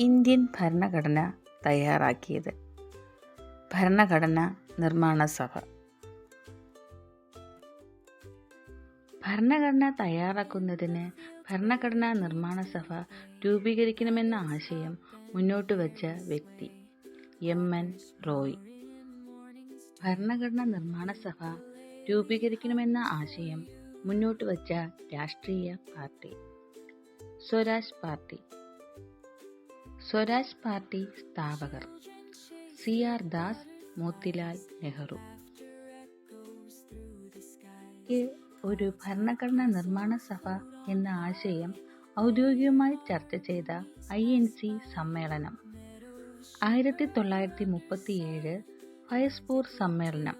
Indian ഭരണഘടന തയ്യാറാക്കിയത്. ഭരണഘടന നിർമ്മാണ സഭ. ഭരണഘടന തയ്യാറാക്കുന്നതിന് ഭരണഘടനാ നിർമ്മാണ സഭ രൂപീകരിക്കണമെന്ന ആശയം മുന്നോട്ട് വച്ച വ്യക്തി എം. എൻ. റോയ്. ഭരണഘടനാ നിർമ്മാണ സഭ രൂപീകരിക്കണമെന്ന ആശയം മുന്നോട്ട് വച്ച രാഷ്ട്രീയ party. Swaraj party. Swaraj party സ്ഥാപകർ. C R Das Motilal Nehru. ഒരു ഭരണഘടനാ നിർമ്മാണ സഭ എന്ന ആശയം ഔദ്യോഗികമായി ചർച്ച ചെയ്ത ഐ എൻ സി സമ്മേളനം. ആയിരത്തി തൊള്ളായിരത്തി മുപ്പത്തിയേഴ് ഫയസ്പൂർ സമ്മേളനം.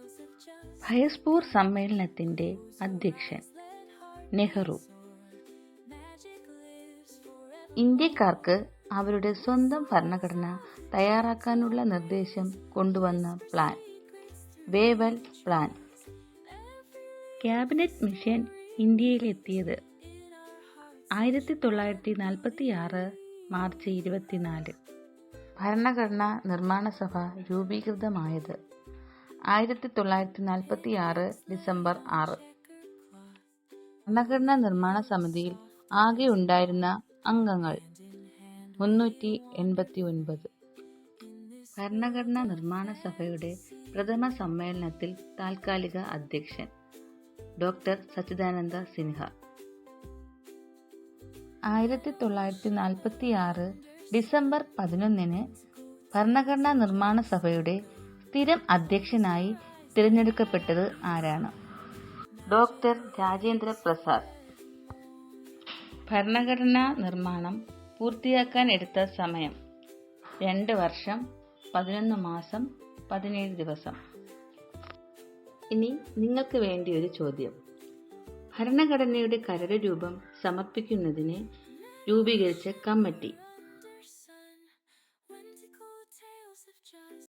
ഫയസ്പൂർ സമ്മേളനത്തിന്റെ അധ്യക്ഷൻ നെഹ്റു. ഇന്ത്യക്കാർക്ക് അവരുടെ സ്വന്തം ഭരണഘടന തയ്യാറാക്കാനുള്ള നിർദ്ദേശം കൊണ്ടുവന്ന plan. Wavell plan. Cabinet mission ഇന്ത്യയിലെത്തിയത് ആയിരത്തി തൊള്ളായിരത്തി നാൽപ്പത്തി ആറ് മാർച്ച് ഇരുപത്തിനാല്. ഭരണഘടന നിർമ്മാണ സഭ രൂപീകൃതമായത് ആയിരത്തി തൊള്ളായിരത്തി നാൽപ്പത്തി ആറ് ഡിസംബർ ആറ്. ഭരണഘടനാ നിർമ്മാണ സമിതിയിൽ ആകെ ഉണ്ടായിരുന്ന അംഗങ്ങൾ മുന്നൂറ്റി എൺപത്തി ഒൻപത് ഭരണഘടനാ നിർമ്മാണ സഭയുടെ പ്രഥമ സമ്മേളനത്തിൽ താൽക്കാലിക അധ്യക്ഷൻ ഡോക്ടർ സച്ചിദാനന്ദ സിൻഹ. ആയിരത്തി തൊള്ളായിരത്തി നാൽപ്പത്തി ആറ് ഡിസംബർ പതിനൊന്നിന് ഭരണഘടനാ നിർമ്മാണ സഭയുടെ സ്ഥിരം അധ്യക്ഷനായി തിരഞ്ഞെടുക്കപ്പെട്ടത് ആരാണ്? ഡോക്ടർ രാജേന്ദ്ര പ്രസാദ്. ഭരണഘടനാ നിർമ്മാണം പൂർത്തിയാക്കാൻ എടുത്ത സമയം. രണ്ട് വർഷം പതിനൊന്ന് മാസം പതിനേഴ് ദിവസം. ഇനി നിങ്ങൾക്ക് വേണ്ടി ഒരു ചോദ്യം. ഭരണഘടനയുടെ കരട് രൂപം സമർപ്പിക്കുന്നതിന് രൂപീകരിച്ച കമ്മിറ്റി